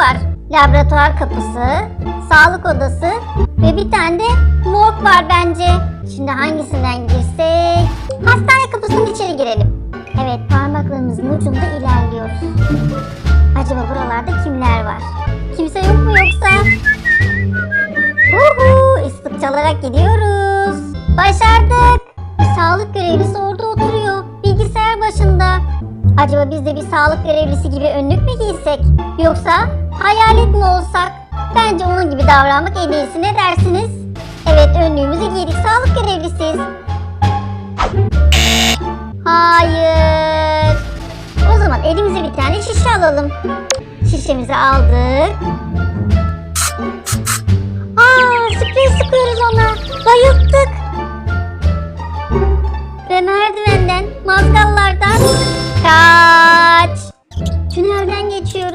var. Laboratuvar kapısı, sağlık odası ve bir tane de morg var bence. Şimdi hangisinden girsek? Hastane kapısının içeri girelim. Evet parmaklarımızın ucunda ilerliyoruz. Acaba buralarda kimler var? Kimse yok mu yoksa? Uhu, ıslık çalarak gidiyoruz. Başardık. Bir sağlık görevlisi orada oturuyor. Bilgisayar başında. Acaba biz de bir sağlık görevlisi gibi önlük mü giysek? Yoksa hayalet mi olsak? Bence onun gibi davranmak en iyisi ne dersiniz? Evet önlüğümüzü giydik sağlık görevlisiyiz. Hayır. O zaman elimize bir tane şişe alalım. Şişemizi aldık. Aa, sprey sıkıyoruz ona. Bayılttık. Ve merdivenden, mazgallardan kaç. Tünelden geçiyoruz.